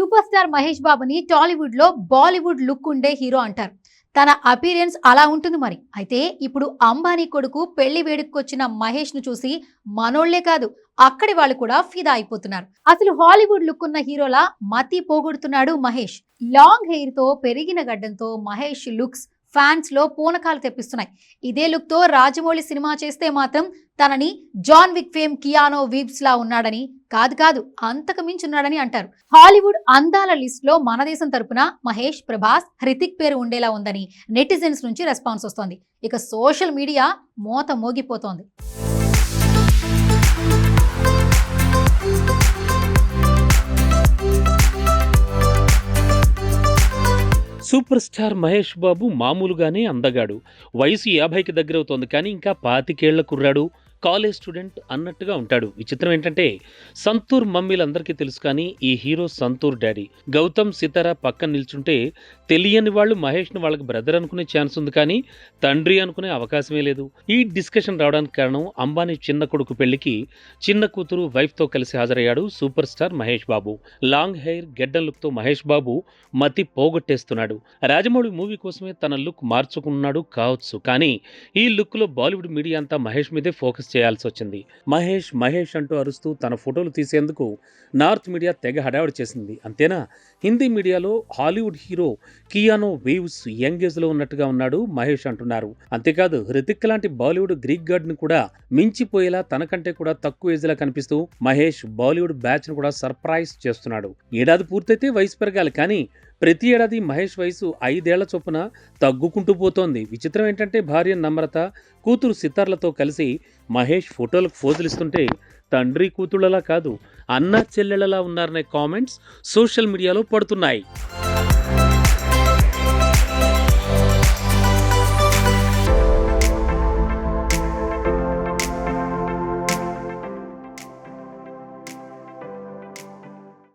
Super star Mahesh బాబుని టాలీవుడ్లో Bollywood look ఉండే హీరో అంటారు. తన అపీరియన్స్ అలా ఉంటుంది మరి. అయితే ఇప్పుడు అంబానీ కొడుకు పెళ్ళి వేడుకొచ్చిన మహేష్ను చూసి మనోళ్ళే కాదు అక్కడి వాళ్ళు కూడా ఫిదా అయిపోతున్నారు. అసలు హాలీవుడ్ లుక్ ఉన్న హీరోలా మతి పోగొడుతున్నాడు మహేష్. లాంగ్ హెయిర్తో పెరిగిన గడ్డంతో మహేష్ లుక్స్ ఫ్యాన్స్లో పూనకాలు తెప్పిస్తున్నాయి. ఇదే లుక్తో రాజమౌళి సినిమా చేస్తే మాత్రం తనని జాన్ విక్ ఫేమ్ కియానో వీబ్స్ లా ఉన్నాడని కాదు కాదు అంతకు మించి ఉన్నాడని అంటారు. హాలీవుడ్ అందాల లిస్ట్లో మన దేశం తరపున మహేష్ ప్రభాస్ హృతిక్ పేరు ఉండేలా ఉందని నెటిజన్స్ నుంచి రెస్పాన్స్ వస్తోంది. ఇక సోషల్ మీడియా మోత మోగిపోతోంది. సూపర్ స్టార్ మహేష్ బాబు మామూలుగానే అందగాడు. వయసు యాభైకి దగ్గరవుతోంది కానీ ఇంకా పాతికేళ్ళ కుర్రాడు. కాలేజ్ స్టూడెంట్ అన్నట్టుగా ఉంటాడు. విచిత్రం ఏంటంటే సంతూర్ మమ్మీలందరికీ తెలుసు కానీ ఈ హీరో సంతూర్ డాడీ. గౌతమ్ సితార పక్కన నిల్చుంటే తెలియని వాళ్ళు మహేష్ను వాళ్ళకి బ్రదర్ అనుకునే ఛాన్స్ ఉంది కానీ తండ్రి అనుకునే అవకాశమే లేదు. ఈ డిస్కషన్ రావడానికి కారణం అంబానీ చిన్న కొడుకు పెళ్ళికి చిన్న కూతురు వైఫ్తో కలిసి హాజరయ్యాడు super star Mahesh Babu. Long hair గెడ్డన్ లుక్తో మహేష్ బాబు మతి పోగొట్టేస్తున్నాడు. రాజమౌళి మూవీ కోసమే తన లుక్ మార్చుకున్నాడు కావచ్చు కానీ ఈ లుక్లో బాలీవుడ్ మీడియా అంతా మహేష్ మీదే ఫోకస్ చేయాల్సి వచ్చింది మహేష్ మహేష్ అంటూ అరుస్తూ తన ఫోటోలు తీసేందుకు నార్త్ మీడియా తెగ హడావిడి చేసింది. అంతేనా? హిందీ మీడియాలో Hollywood hero Keanu Reeves young ఏజ్లో ఉన్నట్టుగా ఉన్నాడు మహేష్ అంటున్నారు. అంతేకాదు హృతిక్ లాంటి బాలీవుడ్ గ్రీక్ గార్డ్ని కూడా మించిపోయేలా తనకంటే కూడా తక్కువ ఏజ్లా కనిపిస్తూ మహేష్ బాలీవుడ్ బ్యాచ్ను కూడా సర్ప్రైజ్ చేస్తున్నాడు. ఏడాది పూర్తయితే వయసు పెరగాలి కానీ ప్రతి ఏడాది మహేష్ వయసు ఐదేళ్ళ చొప్పున తగ్గుకుంటూ పోతోంది. విచిత్రం ఏంటంటే భార్య నమ్రత కూతురు సితార్లతో కలిసి మహేష్ ఫోటోలకు ఫోజులిస్తుంటే తండ్రి కూతుళ్ళలా కాదు అన్న చెల్లెళ్ళలా ఉన్నారనే కామెంట్స్ సోషల్ మీడియాలో పడుతున్నాయి.